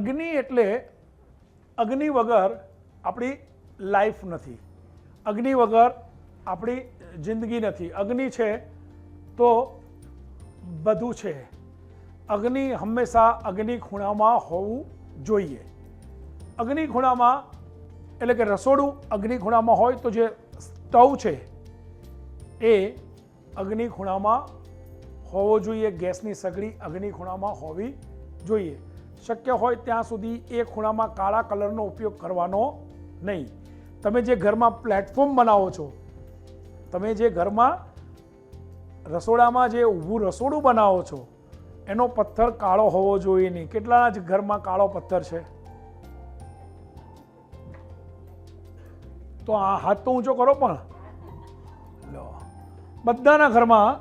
અગ્નિ એટલે અગ્નિ વગર આપણી લાઈફ નથી. અગ્નિ વગર આપણી જિંદગી નથી. અગ્નિ છે તો બધું છે. અગ્નિ હંમેશા અગ્નિ ખૂણામાં હોવું જોઈએ. અગ્નિ ખૂણામાં એટલે કે રસોડું અગ્નિ ખૂણામાં હોય તો જે સ્ટવ છે એ અગ્નિ ખૂણામાં હોવો જોઈએ. ગેસની સગડી અગ્નિ ખૂણામાં હોવી જોઈએ. શક્ય હોય ત્યાં સુધી એ ખૂણામાં કાળા કલરનો ઉપયોગ કરવાનો નહીં. તમે જે ઘરમાં પ્લેટફોર્મ બનાવો છો, તમે જે ઘરમાં રસોડામાં જે ઊભું રસોડું બનાવો છો, એનો પથ્થર કાળો હોવો જોઈએ નહીં. કેટલાના જ ઘરમાં કાળો પથ્થર છે? તો આ હાથ તો ઊંચો કરો પણ. લો. બધાના ઘરમાં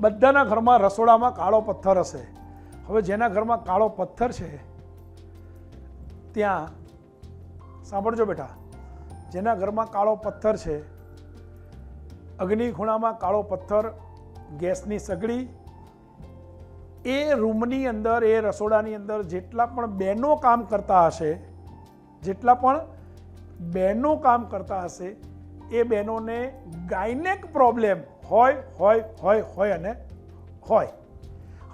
બધાના ઘરમાં રસોડામાં કાળો પથ્થર હશે. હવે જેના ઘરમાં કાળો પથ્થર છે, ત્યાં, સાંભળજો બેટા, જેના ઘરમાં કાળો પથ્થર છે અગ્નિ ખૂણામાં કાળો પથ્થર, ગેસની સગડી, એ રૂમની અંદર, એ રસોડાની અંદર જેટલા પણ બહેનો કામ કરતા હશે, જેટલા પણ બહેનો કામ કરતા હશે, એ બહેનોને ગાયનેક પ્રોબ્લેમ હોય હોય હોય હોય અને હોય.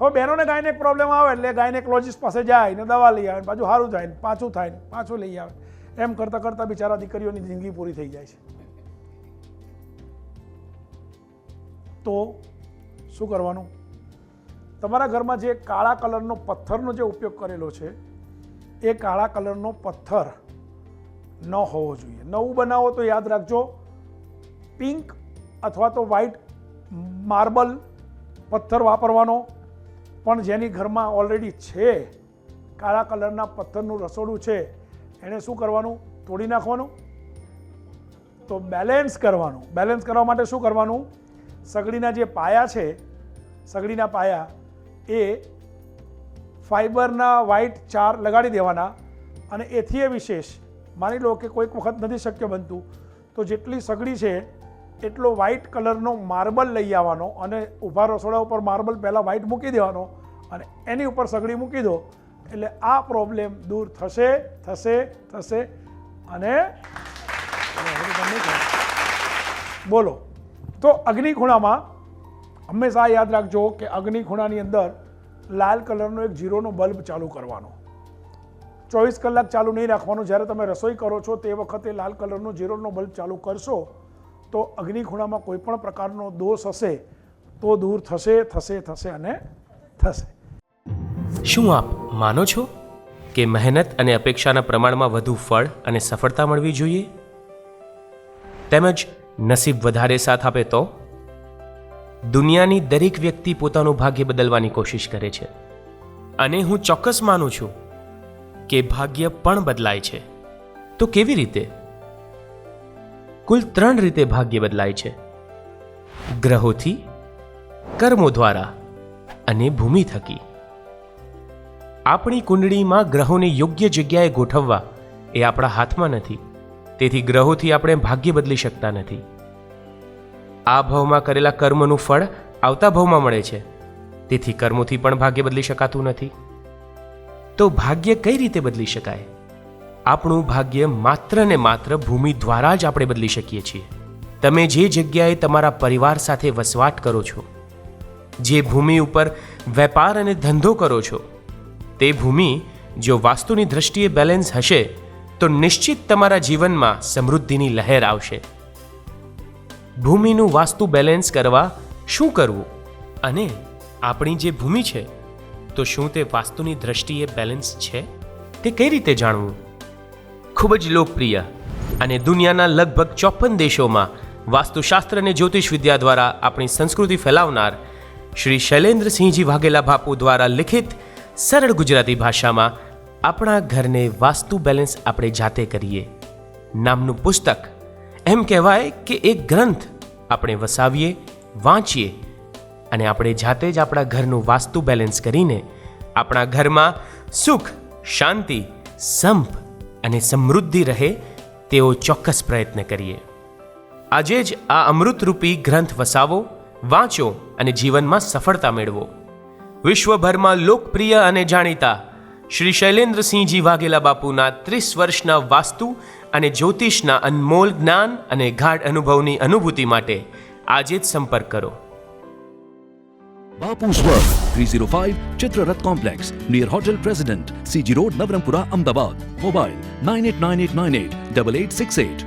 હવે બહેનોને ગાયનેક પ્રોબ્લેમ આવે એટલે ગાયનેકોલોજીસ્ટ પાસે જાય ને દવા લઈ આવે પાછું સારું થાય ને, પાછું થાય ને, પાછું લઈ આવે. એમ કરતાં કરતાં બિચારા દીકરીઓની જિંદગી પૂરી થઈ જાય છે. તો શું કરવાનું? તમારા ઘરમાં જે કાળા કલરનો પથ્થરનો જે ઉપયોગ કરેલો છે, એ કાળા કલરનો પથ્થર ન હોવો જોઈએ. નવું બનાવો તો યાદ રાખજો પિંક અથવા તો વ્હાઈટ માર્બલ પથ્થર વાપરવાનો પણ જેની ઘરમાં ઓલરેડી છે, કાળા કલરના પથ્થરનું રસોડું છે, એણે શું કરવાનું? તોડી નાખવાનું? તો બેલેન્સ કરવાનું. બેલેન્સ કરવા માટે શું કરવાનું? સગડીના જે પાયા છે, સગડીના પાયા એ ફાઈબરના વ્હાઈટ ચાર લગાડી દેવાના અને એથી એ વિશેષ. માની લો કે કોઈક વખત નથી શક્ય બનતું. તો જેટલી સગડી છે એટલો વ્હાઈટ કલરનો માર્બલ લઈ આવવાનો અને ઊભા રસોડા ઉપર માર્બલ પહેલાં વ્હાઈટ મૂકી દેવાનો અને એની ઉપર સગડી મૂકી દો. એટલે આ પ્રોબ્લેમ દૂર થશે થશે થશે અને બોલો. તો અગ્નિ ખૂણામાં હંમેશા યાદ રાખજો કે અગ્નિ ખૂણાની અંદર લાલ કલરનો એક જીરોનો બલ્બ ચાલુ કરવાનો. ચોવીસ કલાક ચાલુ નહીં રાખવાનું. જ્યારે તમે રસોઈ કરો છો તે વખતે લાલ કલરનો જીરોનો બલ્બ ચાલુ કરશો તો અગ્નિ ખૂણામાં કોઈ પણ પ્રકારનો દોષ હશે તો દૂર થશે થશે થશે અને થશે. શું આપ માનો છો કે મહેનત અને અપેક્ષાના પ્રમાણમાં વધુ ફળ અને સફળતા મળવી જોઈએ? તેમજ નસીબ વધારે સાથ આપે તો? દુનિયાની દરેક વ્યક્તિ પોતાનું ભાગ્ય બદલવાની કોશિશ કરે છે. અને હું ચોક્કસ માનું છું કે ભાગ્ય પણ બદલાય છે. તો કેવી રીતે? કુલ ત્રણ રીતે ભાગ્ય બદલાય છે. ગ્રહોથી, કર્મો દ્વારા અને ભૂમિ થકી. આપણી કુંડળીમાં ગ્રહોને યોગ્ય જગ્યાએ ગોઠવવા એ આપણા હાથમાં નથી. તેથી ગ્રહોથી આપણે ભાગ્ય બદલી શકતા નથી. આ ભાવમાં કરેલા કર્મનું ફળ આવતા ભાવમાં મળે છે. તેથી કર્મોથી પણ ભાગ્ય બદલી શકાતું નથી. તો ભાગ્ય કઈ રીતે બદલી શકાય? આપણું ભાગ્ય માત્ર ને માત્ર ભૂમિ દ્વારા જ આપણે બદલી શકીએ છીએ. તમે જે જગ્યાએ તમારા પરિવાર સાથે વસવાટ કરો છો, જે ભૂમિ ઉપર વેપાર અને ધંધો કરો છો, તે ભૂમિ જો વાસ્તુની દ્રષ્ટિએ બેલેન્સ હશે, તો નિશ્ચિત તમારા જીવનમાં સમૃદ્ધિની લહેર આવશે. ભૂમિનું વાસ્તુ બેલેન્સ કરવા શું કરવું અને આપણી જે ભૂમિ છે, તો શું તે વાસ્તુની દ્રષ્ટિએ બેલેન્સ છે? તે કઈ રીતે જાણવું? ખૂબ જ લોકપ્રિય અને દુનિયાના લગભગ ચોપન દેશોમાં વાસ્તુશાસ્ત્ર અને જ્યોતિષ વિદ્યા દ્વારા આપણી સંસ્કૃતિ ફેલાવનાર શ્રી શૈલેન્દ્રસિંહજી વાઘેલા બાપુ દ્વારા લિખિત સરળ ગુજરાતી ભાષામાં આપણા ઘરને વાસ્તુ બેલેન્સ આપણે જાતે કરીએ નામનું પુસ્તક એમ કહેવાય કે એક ગ્રંથ આપણે વસાવીએ, વાંચીએ અને આપણે જાતે જ આપણા ઘરનું વાસ્તુ બેલેન્સ કરીને આપણા ઘરમાં સુખ, શાંતિ, સંપ અને સમૃદ્ધિ રહે તેવો ચોક્કસ પ્રયત્ન કરીએ. આજે જ આ અમૃતરૂપી ગ્રંથ વસાવો, વાંચો અને જીવનમાં સફળતા મેળવો. વિશ્વભરમાં લોકપ્રિય અને જાણીતા શ્રી શૈલેન્દ્રસિંહજી વાઘેલા બાપુના ત્રીસ વર્ષના વાસ્તુ અને જ્યોતિષના અનમોલ જ્ઞાન અને ગાઢ અનુભવની અનુભૂતિ માટે આજે જ સંપર્ક કરો. Bapu's World, 305 Chitrarat Complex, near Hotel President, CG Road, Navrampura, Ahmedabad. Mobile 989898 8868.